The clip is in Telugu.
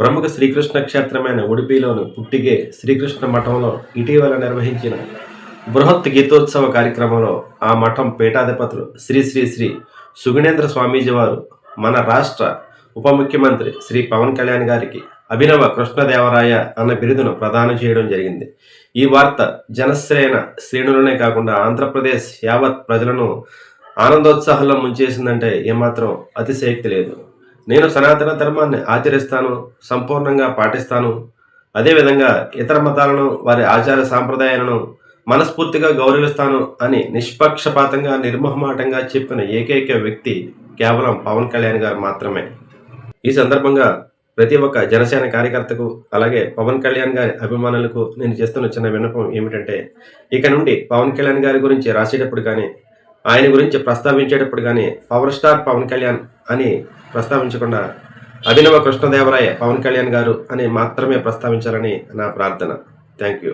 ప్రముఖ శ్రీకృష్ణ క్షేత్రమైన ఉడిపిలోని పుట్టిగే శ్రీకృష్ణ మఠంలో ఇటీవల నిర్వహించిన బృహత్ గీతోత్సవ కార్యక్రమంలో ఆ మఠం పీఠాధిపతులు శ్రీ శ్రీ శ్రీ సుగుణేంద్ర స్వామీజీ వారు మన రాష్ట్ర ఉప ముఖ్యమంత్రి శ్రీ పవన్ కళ్యాణ్ గారికి అభినవ కృష్ణదేవరాయ అన్న బిరుదును ప్రదానం చేయడం జరిగింది. ఈ వార్త జనశ్రేణ శ్రేణులనే కాకుండా ఆంధ్రప్రదేశ్ యావత్ ప్రజలను ఆనందోత్సాహంలో ముంచేసిందంటే ఏమాత్రం అతిశయక్తి లేదు. నేను సనాతన ధర్మాన్ని ఆచరిస్తాను సంపూర్ణంగా పాటిస్తాను. అదేవిధంగా ఇతర మతాలను వారి ఆచార సాంప్రదాయాలను మనస్ఫూర్తిగా గౌరవిస్తాను అని నిష్పక్షపాతంగా నిర్మహమాటంగా చెప్పిన ఏకైక వ్యక్తి కేవలం పవన్ కళ్యాణ్ గారు మాత్రమే. ఈ సందర్భంగా ప్రతి ఒక్క జనసేన కార్యకర్తకు అలాగే పవన్ కళ్యాణ్ గారి అభిమానులకు నేను చేస్తున్న చిన్న విన్నపం ఏమిటంటే ఇక నుండి పవన్ కళ్యాణ్ గారి గురించి రాసేటప్పుడు కానీ ఆయన గురించి ప్రస్తావించేటప్పుడు కానీ పవర్ స్టార్ పవన్ కళ్యాణ్ అని ప్రస్తావించకుండా అభినవ కృష్ణదేవరాయ పవన్ కళ్యాణ్ గారు అని మాత్రమే ప్రస్తావించాలని నా ప్రార్థన. Thank you.